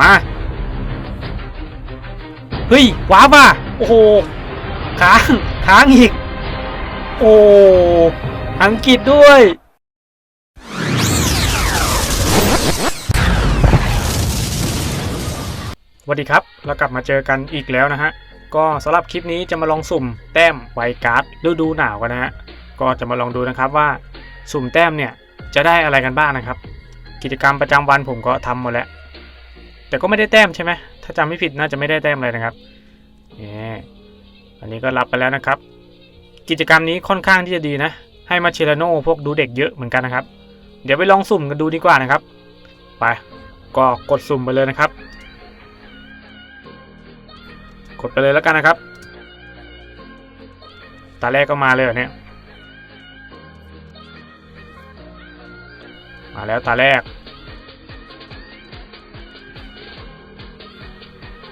มา เฮ้ยว้าบ่ะโอ้โหค้างค้างอีก โอ้อังกฤษด้วย สวัสดีครับ เรากลับมาเจอกันอีกแล้วนะฮะ ก็สำหรับคลิปนี้จะมาลองสุ่มแต้มไวการ์ดฤดูหนาวกันนะฮะ ก็จะมาลองดูนะครับว่าสุ่มแต้มเนี่ยจะได้อะไรกันบ้างนะครับ กิจกรรมประจำวันผมก็ทำหมดแล้ว แต่ก็ไม่ได้แต้มใช่ไหมถ้าจำไม่ผิดน่าจะไม่ได้แต้มอะไรนะครับนี่อันนี้ก็รับไปแล้วนะครับ กิจกรรมนี้ค่อนข้างที่จะดีนะ ให้มาเชลโนพวกดูเด็กเยอะเหมือนกันนะครับ เดี๋ยวไปลองสุ่มกันดูดีกว่านะครับ ไป ก็กดสุ่มไปเลยนะครับ กดไปเลยแล้วกันนะครับ ตาแรกก็มาเลยเนี่ย มาแล้วตาแรก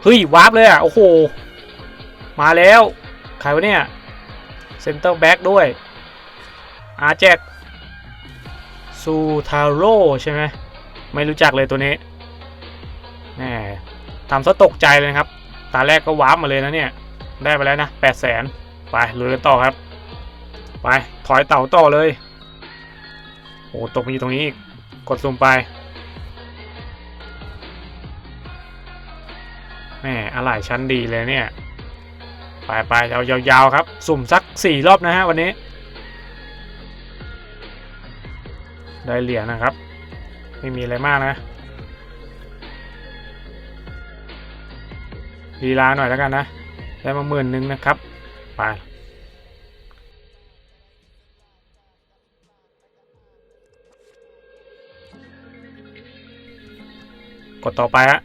เฮ้ยวาร์ปเลยอะ โอ้โห มาแล้ว ใครวะเนี่ยเซนเตอร์แบ็กด้วย อาแจกซูทาโร่ใช่ไหมไม่รู้จักเลยตัวนี้แหมทำซะตกใจเลยครับ ตาแรกก็วาร์ปมาเลยนะเนี่ย ได้ไปแล้วนะแปดแสนไปลุยกันต่อครับ ไป ถอยเต่าต่อเลยโอ้ตกมาอยู่ตรงนี้อีก กดซูมไป แม่อะไรชั้นดีเลยเนี่ย ไปไปเอายาวๆครับ สุ่มสักสี่รอบนะฮะวันนี้ ได้เหรียญนะครับ ไม่มีอะไรมากนะลีลาหน่อยแล้วกันนะ ได้มาหมื่นหนึ่งนะครับ ไปกดต่อไปฮะ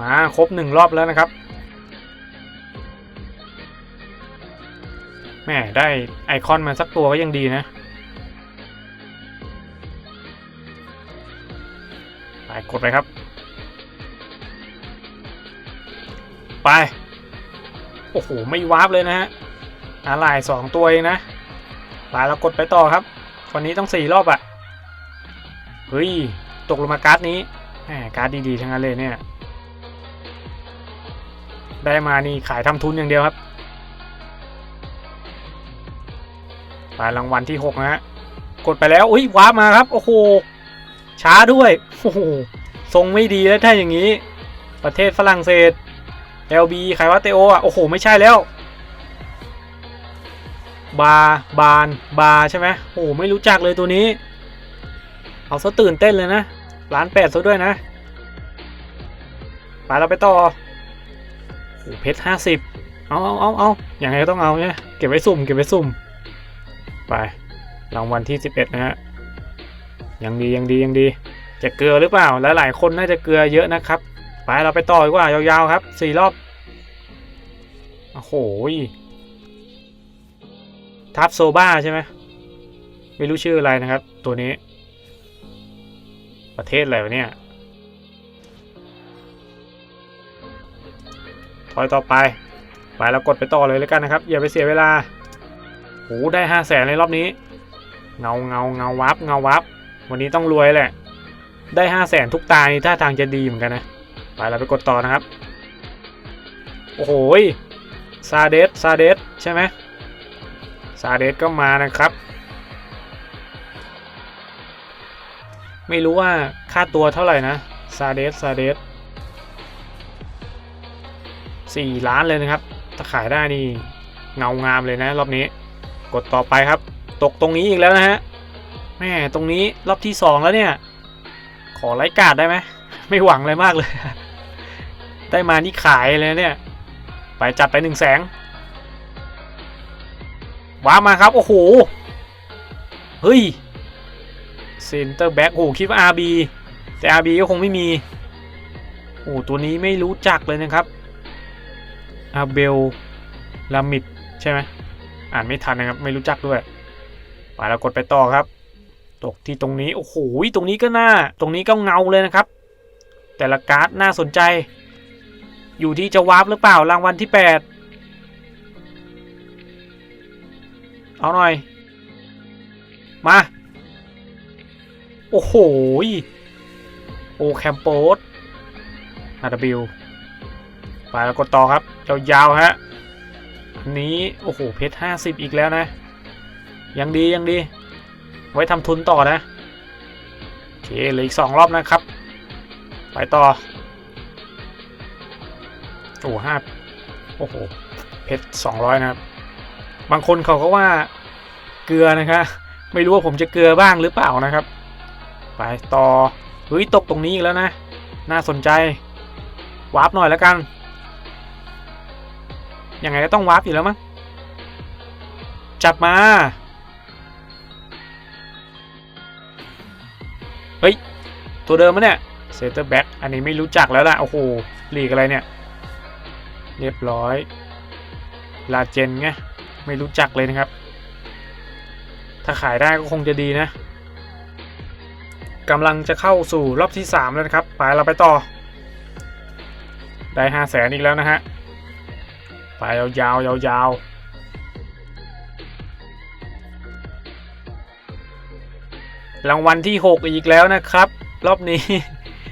มาครบหนึ่งรอบแล้วนะครับแม่ได้ไอคอนมาสักตัวก็ยังดีนะ ไปกดไปครับ ไป โอ้โห ไม่วาร์ปเลยนะฮะอะไรสองตัวเองนะไปแล้วกดไปต่อครับวันนี้ต้องสี่รอบอะ่ะ เฮ้ย ตกลงมาการ์ดนี้แหมการ์ดดีๆ ทั้งนั้นเลยเนี่ย ได้มานี่ขายทำทุนอย่างเดียวครับไปรางวัลที่ 6 นะฮะ กดไปแล้ว อุ้ยว้าร์มาครับ โอ้โห ช้าด้วย โอ้โห ทรงไม่ดีแล้วถ้าอย่างนี้ ประเทศฝรั่งเศส LB ใครว่าเตโออะ โอ้โห ไม่ใช่แล้ว บาบาน บาใช่ไหมโอ้โห ไม่รู้จักเลยตัวนี้ เอาซะตื่นเต้นเลยนะล้านแปดซะด้วยนะ ไปเราไปต่อ เพชรห้าสิบเอาเอาเอาเอาอย่างไรก็ต้องเอาเนี่ยเก็บไว้สุ่มเก็บไว้สุ่ม ไป รางวัลที่สิบเอ็ดนะฮะ ยังดียังดียังดี จะเกลือหรือเปล่า หลายหลายๆคนน่าจะเกลือเยอะนะครับ ไปเราไปต่อดีกว่ายาวๆครับสี่รอบ โอ้โหทับโซบ้าใช่ไหมไม่รู้ชื่ออะไรนะครับ ตัวนี้ ประเทศอะไรวะเนี่ย ถอยต่อไป ไปแล้วกดไปต่อเลยแล้วกันนะครับ อย่าไปเสียเวลาโอ้ได้ห้าแสนในรอบนี้ เงาเงาเงาวับเงาวับ วันนี้ต้องรวยแหละ ได้ห้าแสนทุกตานี่ท่าทางจะดีเหมือนกันนะ ไปเราไปกดต่อนะครับ โอ้โหซาเดสซาเดสใช่ไหมซาเดสก็มานะครับ ไม่รู้ว่าค่าตัวเท่าไหร่นะซาเดสซาเดส สี่ล้านเลยนะครับ ถ้าขายได้นี่เงางามเลยนะ รอบนี้ กดต่อไปครับ ตกตรงนี้อีกแล้วนะฮะแม่ตรงนี้รอบที่สองแล้วเนี่ย ขอไลค์การ์ดได้ไหมไม่หวังอะไรมากเลย ได้มานี่ขายเลยเนี่ย ไปจัดไปหนึ่งแสงว้ามาครับ โอ้โห เฮ้ยเซนเตอร์แบ็กโอ้โหคิดว่า RB แต่ RB ก็คงไม่มี โอ้ตัวนี้ไม่รู้จักเลยนะครับ อาเบลลามิดใช่ไหมอ่านไม่ทันนะครับ ไม่รู้จักด้วยไปแล้วกดไปต่อครับ ตกที่ตรงนี้โอ้โหตรงนี้ก็น่า ตรงนี้ก็เงาเลยนะครับ แต่ละการ์ดน่าสนใจ อยู่ที่จะวาร์ปหรือเปล่ารางวัลที่ 8 เอาหน่อย มา โอ้โหโอแคมโปสอาร์บิ ไปแล้วกดต่อครับยาวๆฮะอันนี้โอ้โหเพชรห้าสิบอีกแล้วนะ ยังดียังดี ไว้ทำทุนต่อนะโอเคเหลืออีกสองรอบนะครับ ไปต่อโอ้ห้าโอ้โหเพชรสองร้อยนะครับ บางคนเขาก็ว่าเกลือนะครับไม่รู้ว่าผมจะเกลือบ้างหรือเปล่านะครับ ไปต่อเฮ้ยตกตรงนี้อีกแล้วนะ น่าสนใจวาร์ปหน่อยแล้วกัน ยังไงก็ต้องวาร์ปอยู่แล้วมั้ง จับมา เฮ้ย ตัวเดิมมะเนี่ย เซเตอร์แบ็กอันนี้ไม่รู้จักแล้วล่ะ โอ้โหลีกอะไรเนี่ย เรียบร้อย ลาเจนไง ไม่รู้จักเลยนะครับ ถ้าขายได้ก็คงจะดีนะกำลังจะเข้าสู่รอบที่ 3 แล้วนะครับ ไปเราไปต่อ ได้ห้าแสนอีกแล้วนะฮะ ไปยาวๆยาวๆรางวัลที่ 6 อีกแล้วนะครับ รอบนี้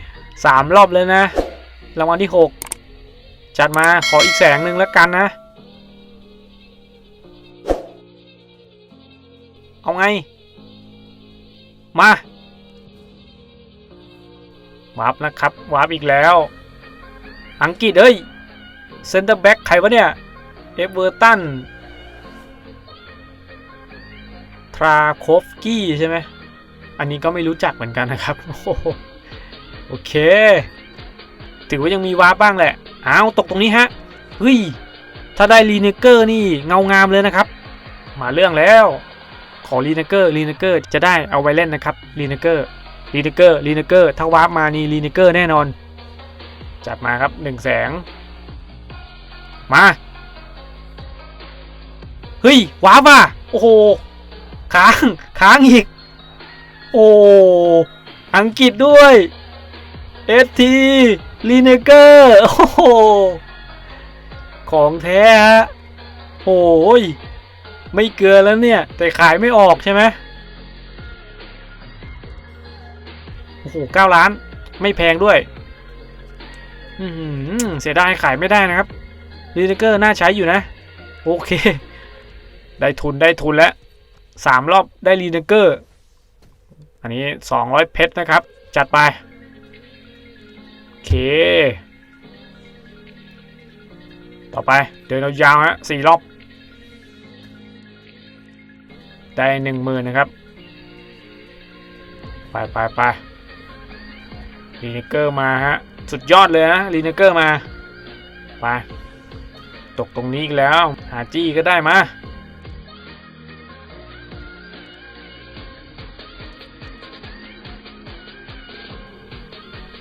3 รอบเลยนะ รางวัลที่ 6 จัดมาขออีกแสงหนึ่งแล้วกันนะ เอาไง มาวาร์ปนะครับวาร์ปอีกแล้ว อังกฤษเอ้ย เซนเตอร์แบ็กใครวะเนี่ย เอเวอร์ตัน ทราโคฟกี้ใช่ไหม อันนี้ก็ไม่รู้จักเหมือนกันนะครับ โอเค ถือว่ายังมีวาร์ปบ้างแหละ อ้าว ตกตรงนี้ฮะ เฮ้ย ถ้าได้รีเนเกอร์นี่เงางามเลยนะครับ มาเรื่องแล้ว ขอรีเนเกอร์รีเนเกอร์จะได้เอาไว้เล่นนะครับรีเนเกอร์รีเนเกอร์รีเนเกอร์ถ้าวาร์ปมานี่รีเนเกอร์แน่นอน จัดมาครับหนึ่งแสง มา เฮ้ยว้าบ่ะโอ้โหค้างค้างอีก โอ้อังกฤษด้วยเอสทีลีเนเกอร์โอ้โหของแท้ฮะโอ้ยไม่เกลือแล้วเนี่ย แต่ขายไม่ออกใช่ไหมโอ้โหเก้าล้าน ไม่แพงด้วย อืเสียดายขายไม่ได้นะครับ รีเนเกอร์น่าใช้อยู่นะ โอเค ได้ทุนได้ทุนแล้วสามรอบได้รีเนเกอร์ อันนี้ 200 เพชรนะครับ จัดไป โอเค ต่อไป เดินยาวๆฮะสี่รอบ ได้หนึ่งหมื่นนะครับ ไปไปไปรีเนเกอร์มาฮะ สุดยอดเลยนะรีเนเกอร์มา ไป ตกตรงนี้อีกแล้ว หาจี้ก็ได้มา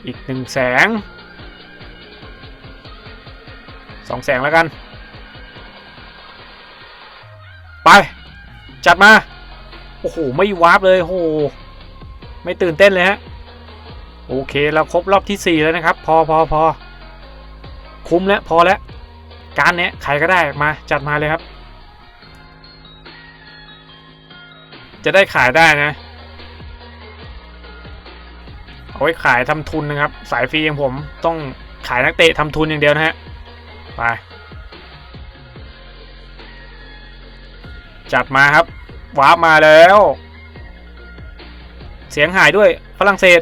อีกหนึ่งแสงสองแสงแล้วกัน ไป จัดมา โอ้โห ไม่วาร์ปเลยโอ้โห ไม่ตื่นเต้นเลยฮะ โอเค เราครบรอบที่ 4 แล้วนะครับ พอพอพอคุ้มแล้ว พอแล้ว การเนี้ยใครก็ได้มาจัดมาเลยครับ จะได้ขายได้นะ เอาไว้ขายทำทุนนะครับ สายฟรีอย่างผมต้องขายนักเตะทำทุนอย่างเดียวนะฮะ ไป จัดมาครับวาร์ปมาแล้ว เสียงหายด้วยฝรั่งเศส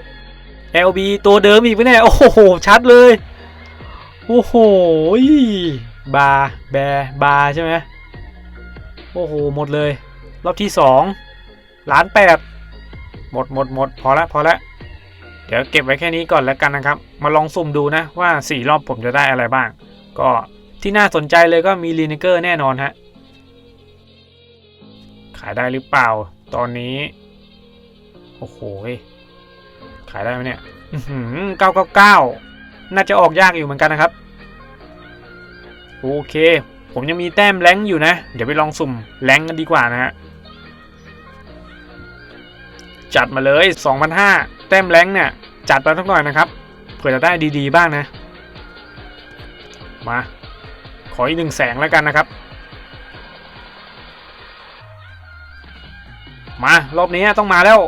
LB ตัวเดิมอีกไหมเนี่ย โอ้โห ชัดเลย โอ้โห บาร์แบร์บาร์ใช่ไหมโอ้โห หมดเลย รอบที่สองล้านแปดหมดหมดหมดพอละพอละเดี๋ยวเก็บไว้แค่นี้ก่อนแล้วกันนะครับ มาลองสุ่มดูนะว่า 4 รอบผมจะได้อะไรบ้าง ก็ที่น่าสนใจเลยก็มีลีนเกอร์แน่นอนฮะ ขายได้หรือเปล่า ตอนนี้ โอ้โห ขายได้ไหมเนี่ยเก้าเก้าเก้าน่าจะออกยากอยู่เหมือนกันนะครับ โอเค ผมยังมีแต้มแรงอยู่นะ เดี๋ยวไปลองสุ่มแรงกันดีกว่านะฮะ จัดมาเลย2,005แต้มแรงเนี่ย จัดไปสักหน่อยนะครับ เผื่อจะได้ดีๆบ้างนะ มา ขออีกหนึ่งแสงแล้วกันนะครับ มารอบนี้ต้องมาแล้ว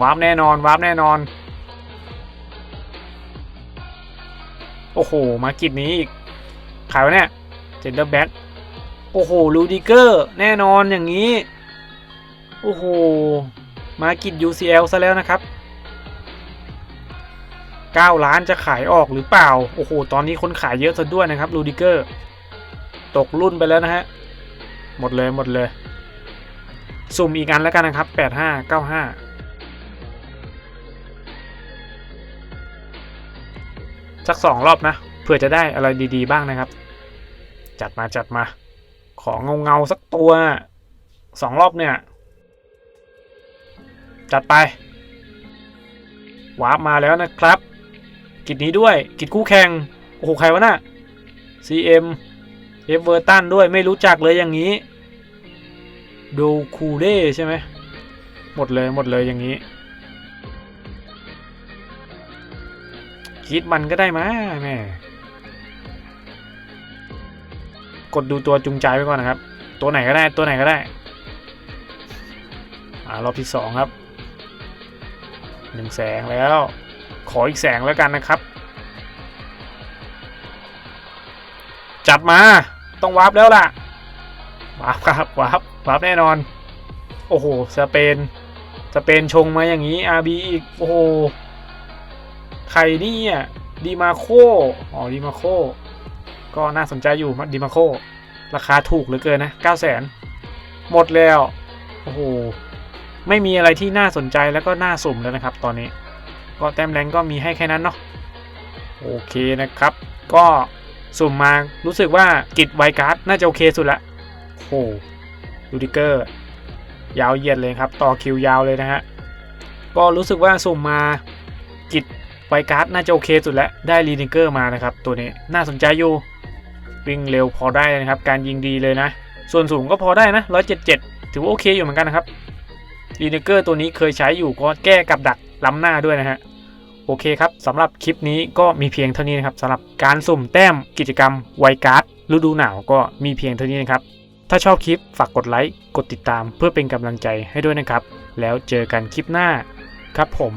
วาร์ปแน่นอนวาร์ปแน่นอน โอ้โห มากิจนี้อีก ขายวะเนี่ยเจนเดอร์แบ็กโอ้โหลูดิเกอร์ แน่นอนอย่างนี้ โอ้โห มากิจ UCL ซะแล้วนะครับ 9 ล้านจะขายออกหรือเปล่า โอ้โห ตอนนี้คนขายเยอะซะด้วยนะครับลูดิเกอร์ ตกรุ่นไปแล้วนะฮะ หมดเลยหมดเลย สุ่มอีกอันแล้วกันนะครับ 8595สักสองรอบนะ พื่อจะได้อะไรดีๆบ้างนะครับ จัดมาจัดมา ของเงาเงาๆสักตัวสองรอบเนี่ย จัดไปวาร์ปมาแล้วนะครับ กิจนี้ด้วยกิจคู่แข่ง โอ้โห ใครวะน่ะ CM เอฟเวอร์ตันด้วยไม่รู้จักเลยอย่างนี้ดูคูเด้ใช่ไหมหมดเลยหมดเลยอย่างนี้ คิดมันก็ได้มาแม่ กดดูตัวจูงใจไว้ก่อนนะครับ ตัวไหนก็ได้ตัวไหนก็ได้อ่ารอบที่สองครับหนึ่งแสงแล้ว ขออีกแสงแล้วกันนะครับ จัดมาต้องวาร์ปแล้วล่ะวาร์ปครับวาร์ปวาร์ปแน่นอน โอ้โหสเปนสเปนชงมาอย่างนี้ RB อีกโอ้โหใครนี่อะดีมาโคอ๋อดีมาโค ก็น่าสนใจอยู่ดีมาโค ราคาถูกเหลือเกินนะ9 0 0 0 0 0หมดแล้ว โอ้โห ไม่มีอะไรที่น่าสนใจแล้วก็น่าสุ่มแล้วนะครับ ตอนนี้ ก็แต้มแรงก็มีให้แค่นั้นเนาะโอเคนะครับ ก็สุ่มมารู้สึกว่ากิจไวการ์ดน่าจะโอเคสุดละโอ้โหดูดิเกอร์ ยาวเหยียดเลยครับ ต่อคิวยาวเลยนะฮะก็รู้สึกว่าสุ่มมากิจไวการ์ดน่าจะโอเคสุดแล้วได้รีนิเกอร์มานะครับ ตัวนี้น่าสนใจอยู่ วิ่งเร็วพอได้นะครับ การยิงดีเลยนะ ส่วนสูงก็พอได้นะ 177 ถือว่าโอเคอยู่เหมือนกันนะครับรีนิเกอร์ตัวนี้เคยใช้อยู่ก็แก้กับดักล้ำหน้าด้วยนะฮะโอเคครับสำหรับคลิปนี้ก็มีเพียงเท่านี้นะครับสำหรับการสุ่มแต้มกิจกรรมไวการ์ดฤดูหนาวก็มีเพียงเท่านี้นะครับ ถ้าชอบคลิปฝากกดไลค์กดติดตามเพื่อเป็นกำลังใจให้ด้วยนะครับ แล้วเจอกันคลิปหน้าครับผม